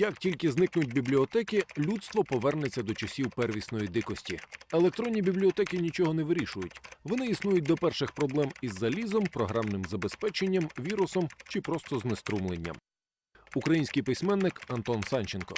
Як тільки зникнуть бібліотеки, людство повернеться до часів первісної дикості. Електронні бібліотеки нічого не вирішують. Вони існують до перших проблем із залізом, програмним забезпеченням, вірусом чи просто знеструмленням. Український письменник Антон Санченко.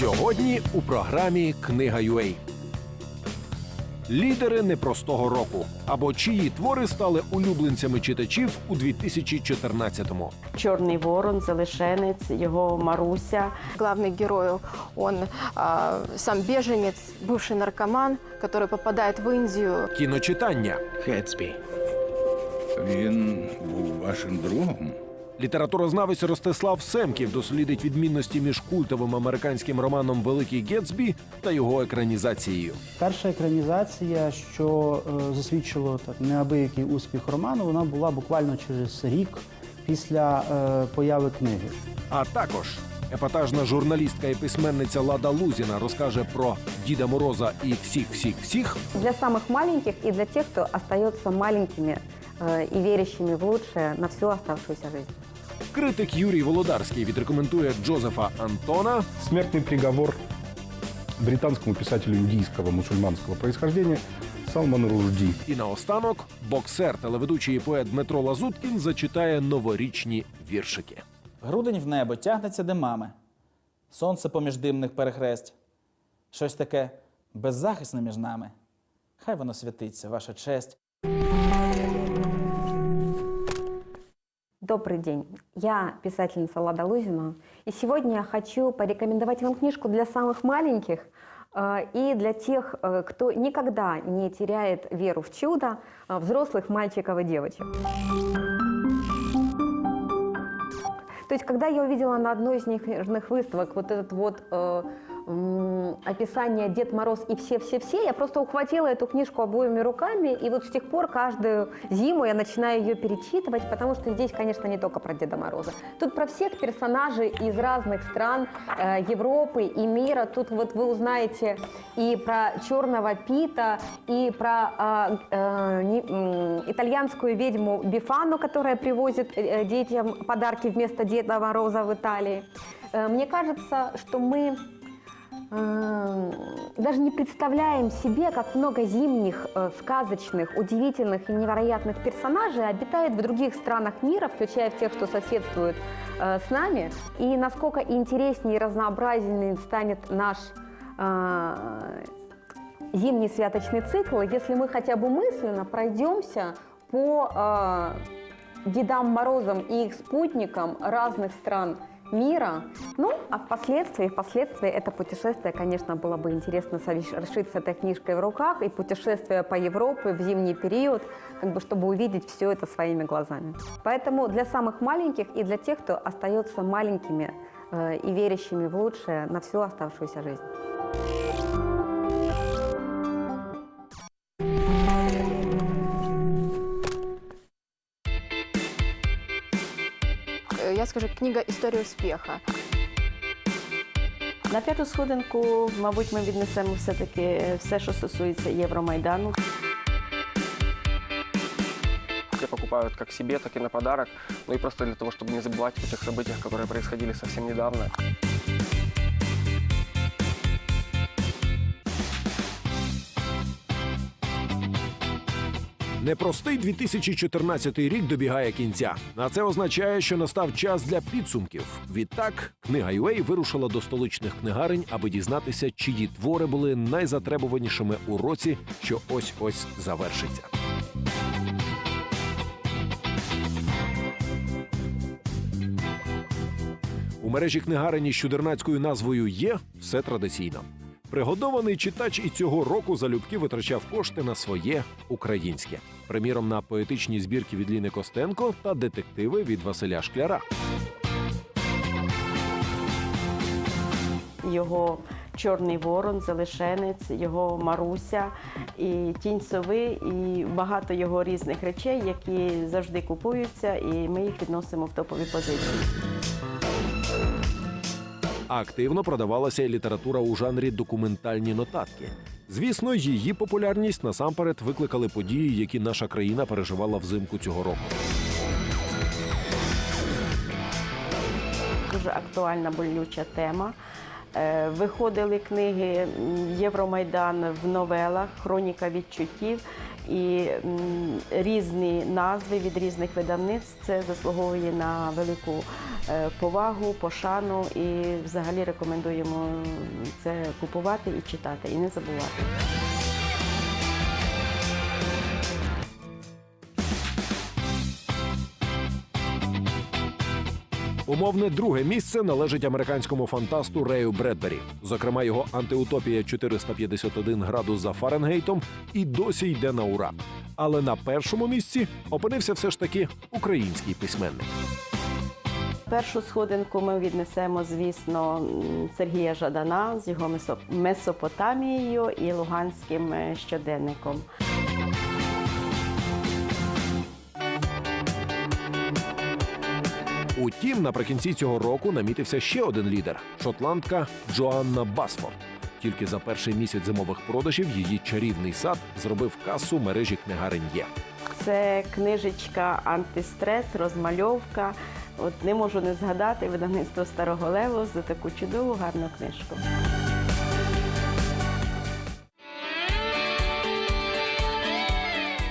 Сьогодні у програмі Книга UA. Лідери непростого року або чиї твори стали улюбленцями читачів у 2014-му. Чорний ворон, Залишенець, його Маруся. Главный герой, он а, сам беженец, бывший наркоман, который попадает в Индию. Кіночитання. Хетсбі. Він був вашим другом? Літературознавець Ростислав Семків дослідить відмінності між культовим американським романом Великий Гетсбі та його екранізацією. Перша екранізація, що е, засвідчило так неабиякий успіх роману, вона була буквально через рік після е, появи книги. А також епатажна журналістка і письменниця Лада Лузіна розкаже про Діда Мороза і всіх, всіх, всіх. Для самых маленьких и для тех, кто остается маленькими э, и верящими в лучшее на всю оставшуюся жизнь. Критик Юрій Володарський відрекомендує Джозефа Антона. Смертный приговор британскому писателю индийского мусульманского происхождения Салману Ружди. І наостанок боксер, телеведучий і поет Дмитро Лазуткін зачитає новорічні віршики. Грудень в небо тягнеться димами, сонце поміж димних перехресть. Щось таке беззахисне між нами. Хай воно святиться, ваша честь. Добрый день. Я писательница Лада Лузина. И сегодня я хочу порекомендовать вам книжку для самых маленьких э, и для тех, э, кто никогда не теряет веру в чудо э, взрослых мальчиков и девочек. То есть, когда я увидела на одной из них выставок вот этот вот э, описание Дед Мороз и все-все-все, я просто ухватила эту книжку обоими руками, и вот с тех пор каждую зиму я начинаю ее перечитывать, потому что здесь, конечно, не только про Деда Мороза. Тут про всех персонажей из разных стран э, Европы и мира. Тут вот вы узнаете и про Черного Пита, и про э, э, не- м, итальянскую ведьму Бифану, которая привозит э, детям подарки вместо Деда Мороза в Италии. Э, Мне кажется, что мы э, даже не представляем себе, как много зимних, э, сказочных, удивительных и невероятных персонажей обитает в других странах мира, включая тех, что соседствуют э, с нами, и насколько интереснее и разнообразнее станет наш э, зимний святочный цикл, если мы хотя бы мысленно пройдемся по Дедам Морозам и их спутникам разных стран мира. Ну, а впоследствии, впоследствии это путешествие, конечно, было бы интересно совершить с этой книжкой в руках и путешествие по Европе в зимний период, как бы, чтобы увидеть все это своими глазами. Поэтому для самых маленьких и для тех, кто остается маленькими э, и верящими в лучшее на всю оставшуюся жизнь. скажу, книга «История успеха». На п'яту сходинку, мабуть, ми віднесемо все-таки все, що стосується Євромайдану. Все покупают как себе, так и на подарок. Ну и просто для того, чтобы не забывать о тех событиях, которые происходили совсем недавно. Непростий 2014 рік добігає кінця. А це означає, що настав час для підсумків. Відтак, книга UA вирушила до столичних книгарень, аби дізнатися, чиї твори були найзатребуванішими у році, що ось ось завершиться. У мережі книгарені з чудернацькою назвою є все традиційно. Пригодований читач і цього року залюбки витрачав кошти на своє українське, приміром на поетичні збірки від Ліни Костенко та детективи від Василя Шкляра. його Чорний ворон, Залишенець, його Маруся, і тінь сови, і багато його різних речей, які завжди купуються, і ми їх відносимо в топові позиції. Активно продавалася література у жанрі документальні нотатки. Звісно, її популярність насамперед викликали події, які наша країна переживала взимку цього року. дуже актуальна болюча тема. Е, Виходили книги Євромайдан в новелах, Хроніка відчуттів і різні назви від різних видавництв. Це заслуговує на велику е, повагу, пошану і взагалі рекомендуємо це купувати і читати, і не забувати. Умовне друге місце належить американському фантасту Рею Бредбері. Зокрема, його антиутопія 451 градус за Фаренгейтом і досі йде на ура. Але на першому місці опинився все ж таки український письменник. Першу сходинку ми віднесемо, звісно, Сергія Жадана з його Месопотамією і Луганським е, щоденником. Утім, наприкінці цього року намітився ще один лідер шотландка Джоанна Басфорд. Тільки за перший місяць зимових продажів її чарівний сад зробив касу мережі книгарень є. Це книжечка антистрес, розмальовка. От не можу не згадати видавництво Старого Леву за таку чудову гарну книжку.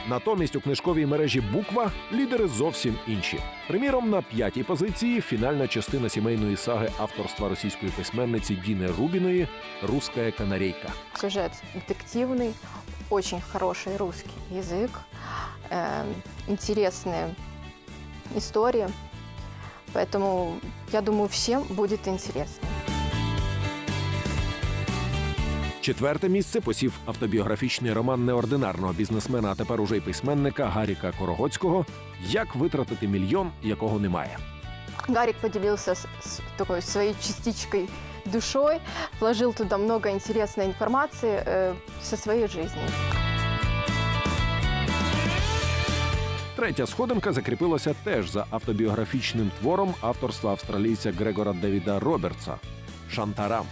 Натомість у книжковій мережі Буква лідери зовсім інші. Приміром, на п'ятій позиції фінальна частина сімейної саги авторства російської письменниці Діни Рубіної Руська канарейка. Сюжет детективный, очень хороший русский язык, э, интересные истории. Поэтому, я думаю, всем будет интересно. Четверте місце посів автобіографічний роман неординарного бізнесмена, а тепер уже й письменника Гаріка Корогоцького Як витратити мільйон, якого немає. Гарик поделился с, с такой своей частичкой душой, вложил туда много интересной информации э, со своей жизни. Третя сходинка закріпилася теж за автобіографічним твором авторства австралійця Грегора Девіда Робертса Шантарам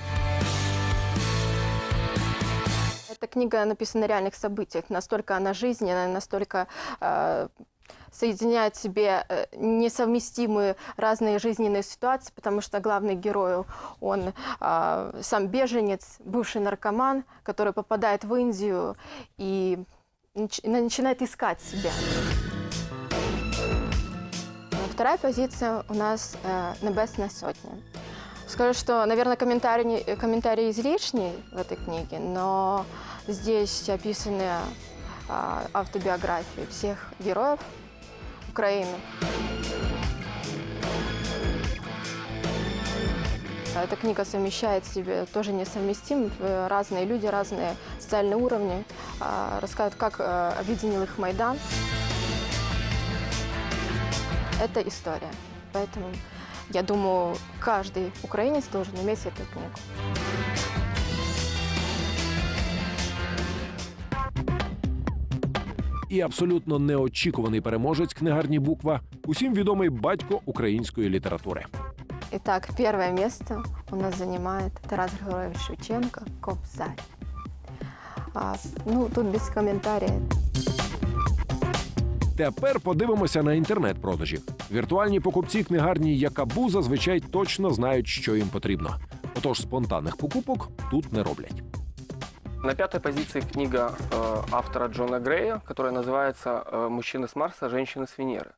Эта книга написана на реальных событиях. Настолько она жизненная, настолько э, соединяет в себе э, несовместимые разные жизненные ситуации, потому что главный герой, он э, сам беженец, бывший наркоман, который попадает в Индию и нач- начинает искать себя. Вторая позиция у нас э, «Небесная сотня». Скажу, что, наверное, комментарий, комментарий излишний в этой книге, но здесь описаны а, автобиографии всех героев Украины. Эта книга совмещает в себе тоже несовместим. э, Разные люди, разные социальные уровни. а, Рассказывают, как э, объединил их Майдан. Это история. Поэтому я думаю, каждый украинец должен иметь эту книгу. І абсолютно неочікуваний переможець книгарні Буква усім відомий батько української літератури. Итак, первое место у нас занимает Тарас Григорьевич Шевченко «Кобзарь». А, ну, тут без комментариев. Тепер подивимося на інтернет-продажі. Віртуальні покупці книгарні Якабу зазвичай точно знають, що їм потрібно. Отож, спонтанних покупок тут не роблять. На пятой позиции книга э, автора Джона Грея, которая называется э, «Мужчины с Марса, женщины с Венеры».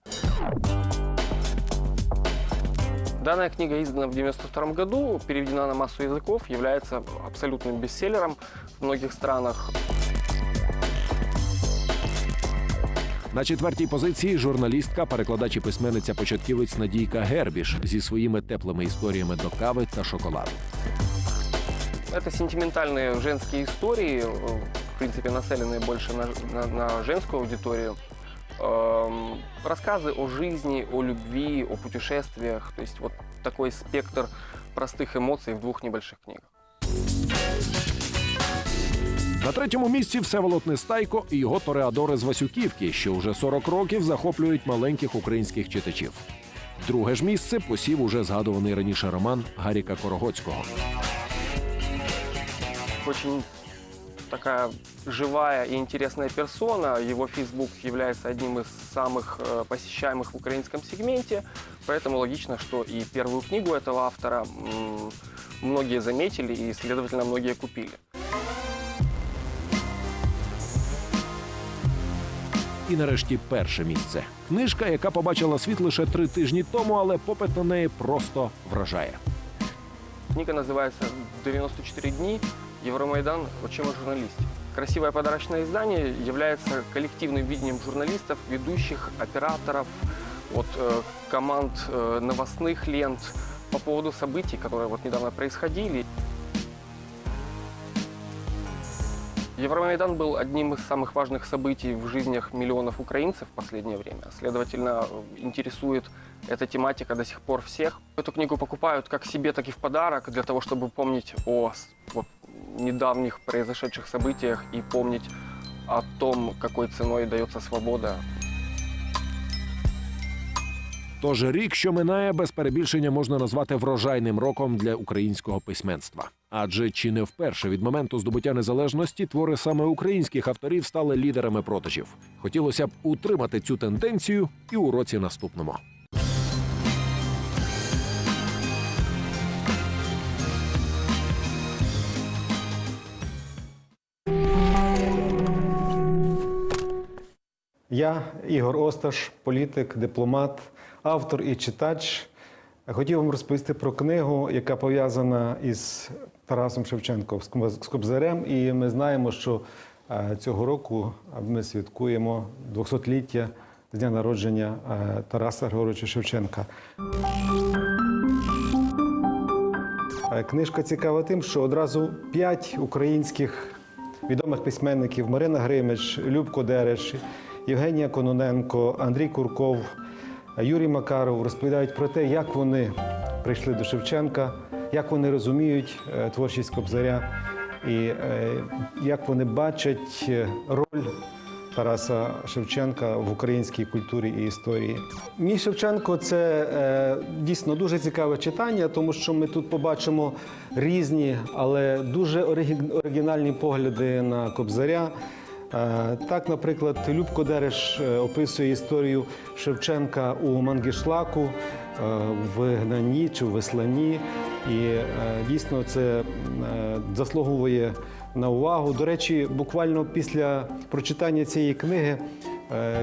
Данная книга издана в 1992 году, переведена на массу языков, является абсолютным бестселлером в многих странах. На четвертій позиції журналістка, перекладач і письменниця початківець Надійка Гербіш зі своїми теплими історіями до кави та шоколаду. Это сентиментальные женские истории, э, в принципе, нацеленные больше на, на- на женскую аудиторию. Эм, Рассказы о жизни, о любви, о путешествиях. То есть вот такой спектр простых эмоций в двух небольших книгах. На третьому місці Всеволод Нестайко і його тореадори з Васюківки, що вже 40 років захоплюють маленьких українських читачів. Друге ж місце посів уже згадуваний раніше роман Гаріка Корогоцького. Очень такая живая и интересная персона. Его Facebook является одним из самых э, посещаемых в украинском сегменте, поэтому логично, что и первую книгу этого автора м, многие заметили и, следовательно, многие купили. І нарешті перше місце. Книжка, яка побачила світ лише три тижні тому, але попит на неї просто вражає. Книга называется «94 дни. Евромайдан. Чем о журналисте». Красивое подарочное издание является коллективным видением журналистов, ведущих, операторов, от э, команд э, новостных лент по поводу событий, которые вот недавно происходили. Евромайдан был одним из самых важных событий в жизнях миллионов украинцев в последнее время. Следовательно, э, интересует эта тематика до сих пор всех. Эту книгу покупают как себе, так и в подарок, для того, чтобы помнить о вот, недавних произошедших событиях и помнить о том, какой ценой дается свобода Тож рік, що минає, без перебільшення можна назвати врожайним роком для українського письменства. Адже чи не вперше від моменту здобуття незалежності твори саме українських авторів стали лідерами продажів. Хотілося б утримати цю тенденцію і у році наступному. Я, Ігор Осташ, політик, дипломат, автор і читач. Хотів вам розповісти про книгу, яка пов'язана із Тарасом Шевченком з Кобзарем. І ми знаємо, що е, цього року ми святкуємо 200-ліття з дня народження е, Тараса Григоровича Шевченка. Е, Книжка цікава тим, що одразу п'ять українських відомих письменників Марина Гримич, Любко Дереш, Євгенія Кононенко, Андрій Курков, Юрій Макаров розповідають про те, як вони прийшли до Шевченка, як вони розуміють е, творчість Кобзаря і е, як вони бачать е, роль Тараса Шевченка в українській культурі і історії. Мій Шевченко це е, дійсно дуже цікаве читання, тому що ми тут побачимо різні, але дуже оригін- оригінальні погляди на Кобзаря. Е, Так, наприклад, Любко Дереш е, описує історію Шевченка у Мангішлаку е, в Гнанні чи в Веслані. І дійсно це заслуговує на увагу. До речі, буквально після прочитання цієї книги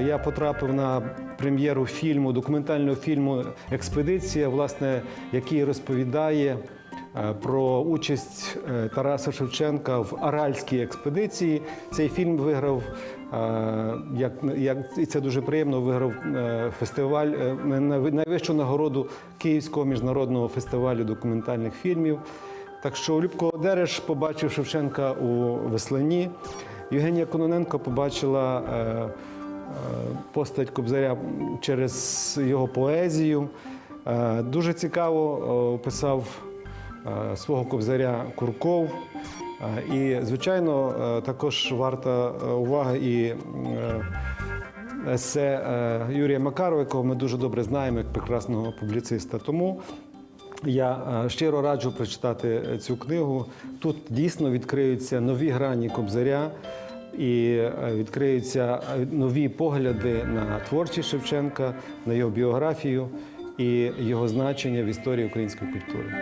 я потрапив на прем'єру фільму, документального фільму Експедиція, власне, який розповідає про участь е, Тараса Шевченка в Аральській експедиції. Цей фільм виграв, е, як, як і це дуже приємно, виграв е, фестиваль е, на- на- найвищу нагороду Київського міжнародного фестивалю документальних фільмів. Так що Любко Дереш побачив Шевченка у Веслані. Євгенія Кононенко побачила е, е, постать Кобзаря через його поезію. Е, Дуже цікаво е, описав е, свого кобзаря Курков. Е, І, звичайно, е, також варта е, уваги і е, есе е, Юрія Макарова, якого ми дуже добре знаємо як прекрасного публіциста. Тому я е, щиро раджу прочитати е, цю книгу. Тут дійсно відкриються нові грані Кобзаря і е, відкриються е, нові погляди на творчість Шевченка, на його біографію і його значення в історії української культури.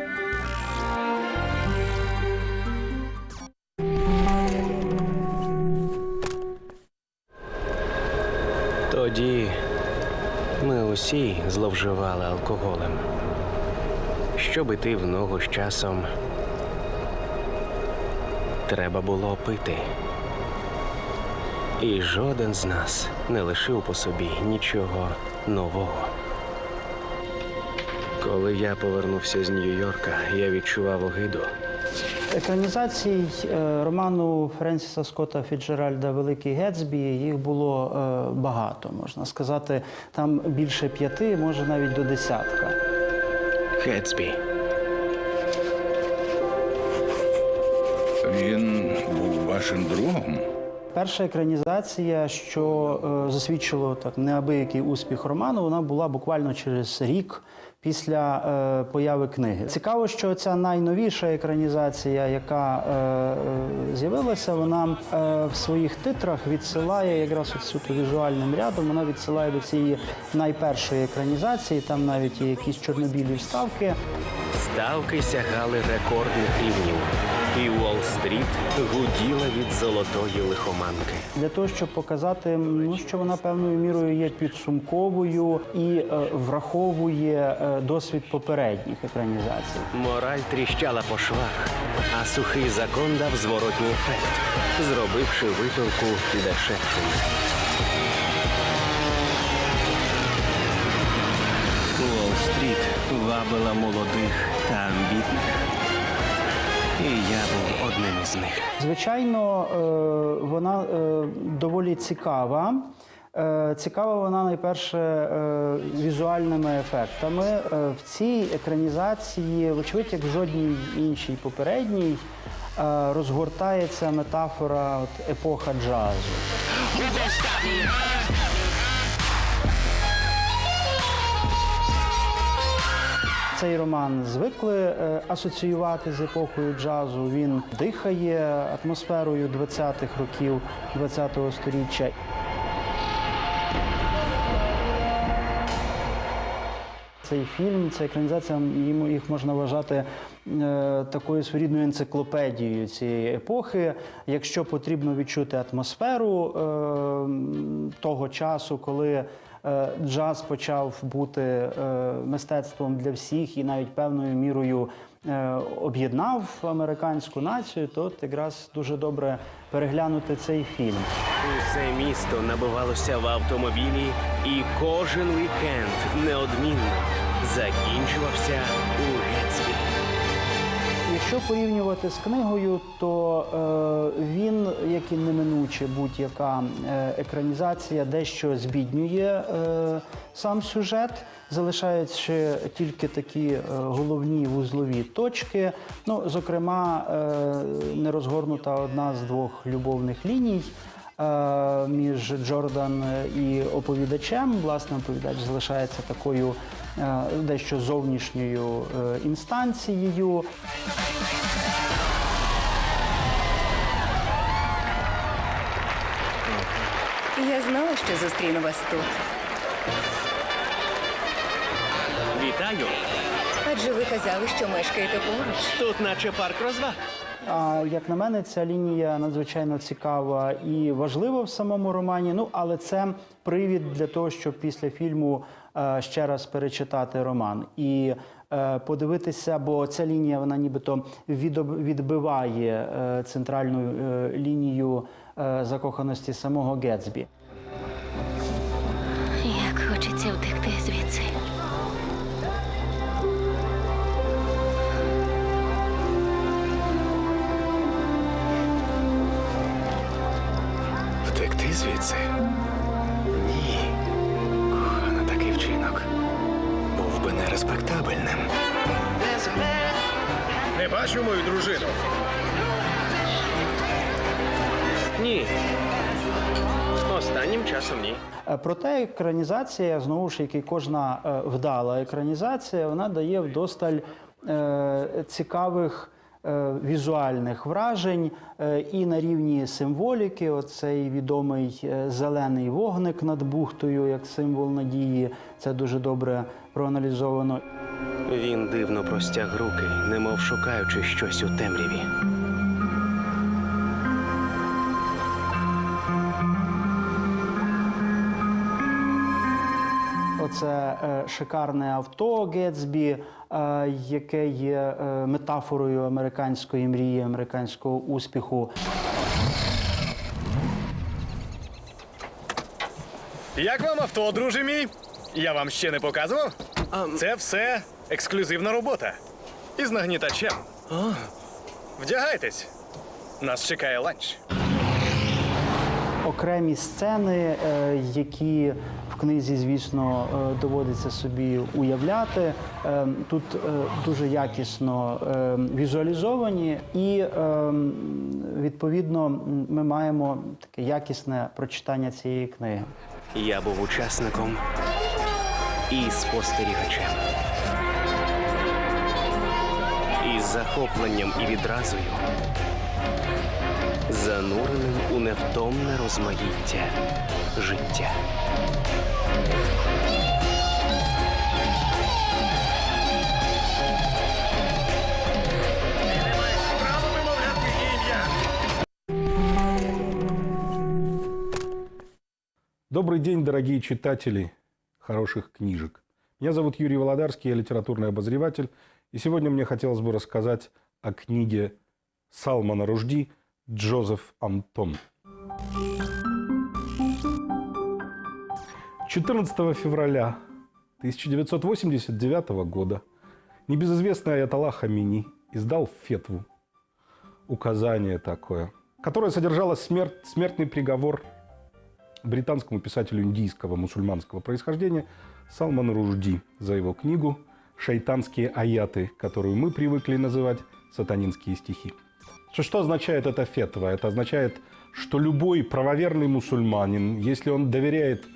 Тоді ми усі зловживали алкоголем. Щоб іти в ногу з часом, треба було пити. І жоден з нас не лишив по собі нічого нового. Коли я повернувся з Нью-Йорка, я відчував огиду. Екранізацій е, роману Френсіса Скотта Фіджеральда Великий Гетсбі їх було е, багато, можна сказати. Там більше п'яти, може навіть до десятка. Гетсбі. Він був вашим другом? перша екранізація, що е, засвідчило так неабиякий успіх роману, вона була буквально через рік після е, появи книги. Цікаво, що ця найновіша екранізація, яка е, е, з'явилася, вона е, в своїх титрах відсилає якраз от суто візуальним рядом. Вона відсилає до цієї найпершої екранізації. Там навіть є якісь чорнобілі вставки. Ставки сягали рекордних рівнів. І Уолл-стріт гуділа від золотої лихоманки. для того, щоб показати, ну що вона певною мірою є підсумковою і е, враховує е, досвід попередніх екранізацій. Мораль тріщала по швах, а сухий закон дав зворотній ефект, зробивши випилку дешевшою. Уолл-стріт вабила молодих та амбітних. І я був одним із них. Звичайно, е, вона е, доволі цікава. Е, Цікава вона найперше візуальними ефектами. В цій екранізації, вочевидь, як в жодній іншій попередній, розгортається метафора от, епоха джазу. Цей роман звикли е, асоціювати з епохою джазу. Він дихає атмосферою 20-х років 20-го сторіччя. Цей фільм, ця екранізація, їх можна вважати е, такою своєрідною енциклопедією цієї епохи. Якщо потрібно відчути атмосферу е, того часу, коли джаз почав бути е, мистецтвом для всіх і навіть певною мірою е, об'єднав американську націю, то якраз дуже добре переглянути цей фільм. Усе місто набивалося в автомобілі, і кожен вікенд неодмінно закінчувався у. Якщо порівнювати з книгою, то е, він, як і неминуче будь-яка е, екранізація, дещо збіднює е, сам сюжет, залишаючи тільки такі е, головні вузлові точки. Ну, зокрема, е, не розгорнута одна з двох любовних ліній. Е, Між Джордан і оповідачем, власне, оповідач залишається такою е, дещо зовнішньою е, інстанцією. Я знала, що зустріну вас тут. Вітаю! Адже ви казали, що мешкаєте поруч. Тут наче парк розваг. А як на мене, ця лінія надзвичайно цікава і важлива в самому романі. Ну, але це привід для того, щоб після фільму е, ще раз перечитати роман і е, подивитися, бо ця лінія вона нібито відбиває е, центральну е, лінію е, закоханості самого Гетсбі. Як хочеться втекти звідси. Звідси? Ні. Кохана, такий вчинок був би нереспектабельним. Не бачу мою дружину. Ні. Останнім часом ні. Е, Проте екранізація, знову ж як і кожна е, вдала екранізація, вона дає вдосталь е, цікавих візуальних вражень е, і на рівні символіки. Оцей відомий е, зелений вогник над бухтою, як символ надії. Це дуже добре проаналізовано. Він дивно простяг руки, немов шукаючи щось у темряві. Оце е, шикарне авто Гетсбі, яке є е, метафорою американської мрії, американського успіху. Як вам авто, друже мій? Я вам ще не показував? Це все ексклюзивна робота. Із нагнітачем. Вдягайтесь. Нас чекає ланч. окремі сцени, е, які книзі, звісно, е, доводиться собі уявляти. Е, Тут е, дуже якісно візуалізовані, і відповідно ми маємо таке якісне прочитання цієї книги. Я був учасником і спостерігачем. Із захопленням і відразою, зануреним у невтомне розмаїття життя. Добрый день, дорогие читатели хороших книжек. Меня зовут Юрий Володарский, я литературный обозреватель. И сегодня мне хотелось бы рассказать о книге Салмана Ружди «Джозеф Антон». 14 февраля 1989 года небезызвестный Аятолла Хамини издал фетву, указание такое, которое содержало смерть, смертный приговор британскому писателю индийского мусульманского происхождения Салману Ружди за его книгу «Шайтанские аяты», которую мы привыкли называть «сатанинские стихи». Что, что означает эта фетва? Это означает, что любой правоверный мусульманин, если он доверяет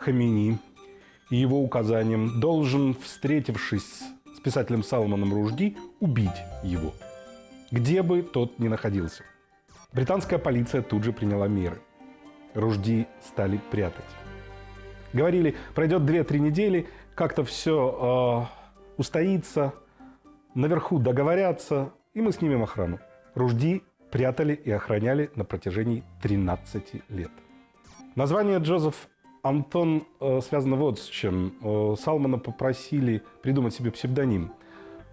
Хамини и его указаниям, должен, встретившись с писателем Салманом Ружди, убить его, где бы тот ни находился. Британская полиция тут же приняла меры – Ружди стали прятать. Говорили, пройдет 2-3 недели, как-то все э, устоится, наверху договорятся, и мы снимем охрану. Ружди прятали и охраняли на протяжении 13 лет. Название Джозеф Антон э, связано вот с чем. Э, Салмана попросили придумать себе псевдоним,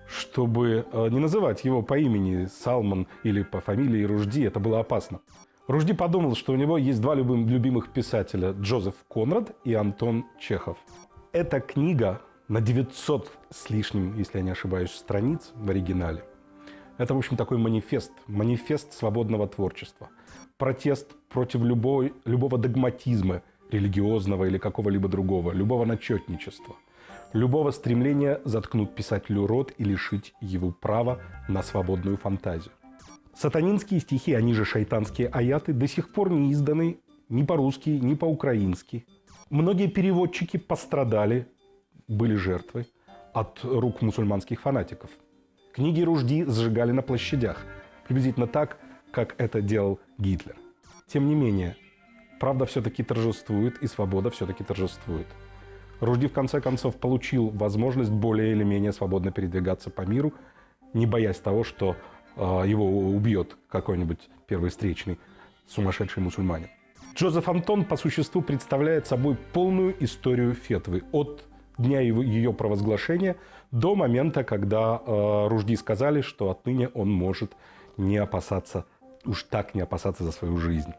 чтобы э, не называть его по имени Салман или по фамилии Ружди, это было опасно. Ружди подумал, что у него есть два любым, любимых писателя – Джозеф Конрад и Антон Чехов. Эта книга на 900 с лишним, если я не ошибаюсь, страниц в оригинале. Это, в общем, такой манифест, манифест свободного творчества. Протест против любой, любого догматизма религиозного или какого-либо другого, любого начетничества, любого стремления заткнуть писателю рот и лишить его права на свободную фантазию. Сатанинские стихи, они же шайтанские аяты, до сих пор не изданы ни по-русски, ни по-украински. Многие переводчики пострадали, были жертвой от рук мусульманских фанатиков. Книги Ружди сжигали на площадях, приблизительно так, как это делал Гитлер. Тем не менее, правда все-таки торжествует, и свобода все-таки торжествует. Ружди в конце концов получил возможность более или менее свободно передвигаться по миру, не боясь того, что э, его убьет какой-нибудь первый встречный сумасшедший мусульманин. Джозеф Антон по существу представляет собой полную историю фетвы от дня его, ее провозглашения до момента, когда э, Ружди сказали, что отныне он может не опасаться, уж так не опасаться за свою жизнь.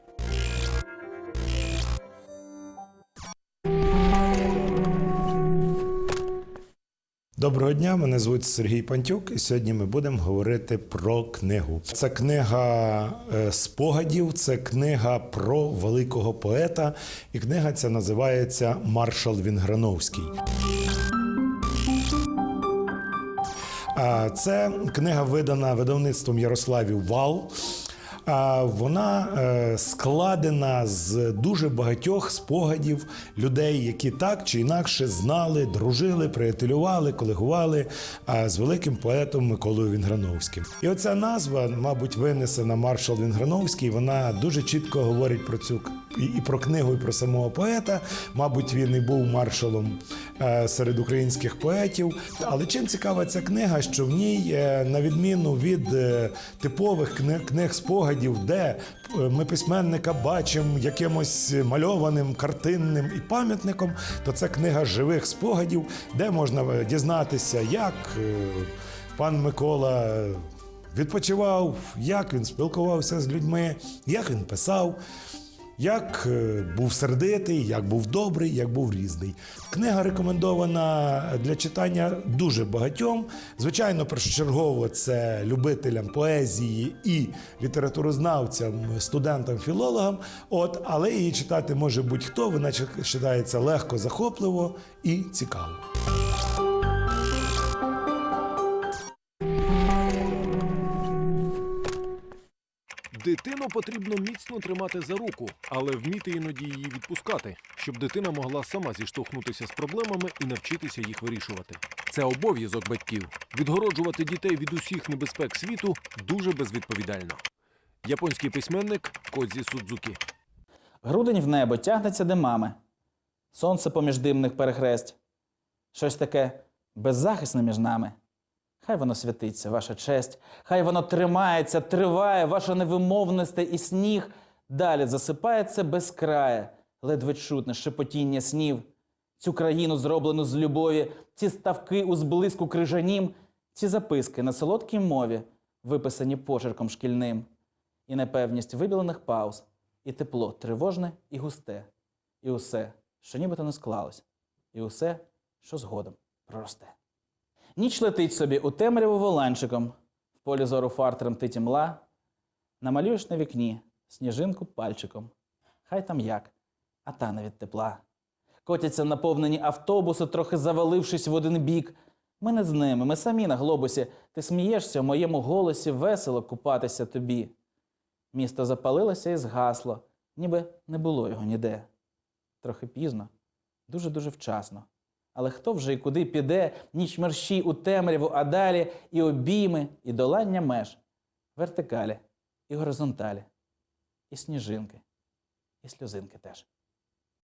Доброго дня, мене звуть Сергій Пантюк, і сьогодні ми будемо говорити про книгу. Це книга е, спогадів, це книга про великого поета, і книга ця називається Маршал Вінграновський. Це книга видана видавництвом Ярославів Вал. Вона е, складена з дуже багатьох спогадів людей, які так чи інакше знали, дружили, приятелювали, колегували з великим поетом Миколою Вінграновським. І оця назва, мабуть, винесена маршал Вінграновський. Вона дуже чітко говорить про цю і, про книгу, і про самого поета. Мабуть, він і був маршалом е, серед українських поетів. Але чим цікава ця книга, що в ній, е, на відміну від типових книг, книг спогадів, де е, ми письменника бачимо якимось мальованим, картинним і пам'ятником, то це книга живих спогадів, де можна е, дізнатися, як е, пан Микола відпочивав, як він спілкувався з людьми, як він писав. Як е, був сердитий, як був добрий, як був різний. Книга рекомендована для читання дуже багатьом. Звичайно, першочергово це любителям поезії і літературознавцям, студентам, філологам. От, але її читати може будь-хто. Вона чит- читається легко, захопливо і цікаво. Дитину потрібно міцно тримати за руку, але вміти іноді її відпускати, щоб дитина могла сама зіштовхнутися з проблемами і навчитися їх вирішувати. Це обов'язок батьків відгороджувати дітей від усіх небезпек світу дуже безвідповідально. Японський письменник Кодзі Судзукі. Грудень в небо тягнеться димами. Сонце поміж димних перехресть. Щось таке беззахисне між нами. Хай воно святиться, ваша честь, хай воно тримається, триває, ваша невимовносте і сніг. Далі засипається без края, ледве чутне шепотіння снів. Цю країну, зроблену з любові, ці ставки у зблиску крижанім, ці записки на солодкій мові, виписані почерком шкільним, і непевність вибілених пауз, і тепло тривожне і густе, і усе, що нібито не склалось, і усе, що згодом проросте. Ніч летить собі у темряву воланчиком, в полі зору фар тремтить імла, намалюєш на вікні сніжинку пальчиком. Хай там як, а тане від тепла. Котяться наповнені автобуси, трохи завалившись в один бік. Ми не з ними, ми самі на глобусі. Ти смієшся в моєму голосі, весело купатися тобі. Місто запалилося і згасло, ніби не було його ніде. Трохи пізно, дуже-дуже вчасно. Але хто вже і куди піде, ніч мерщій у темряву, а далі і обійми, і долання меж, вертикалі, і горизонталі, і сніжинки, і сльозинки теж.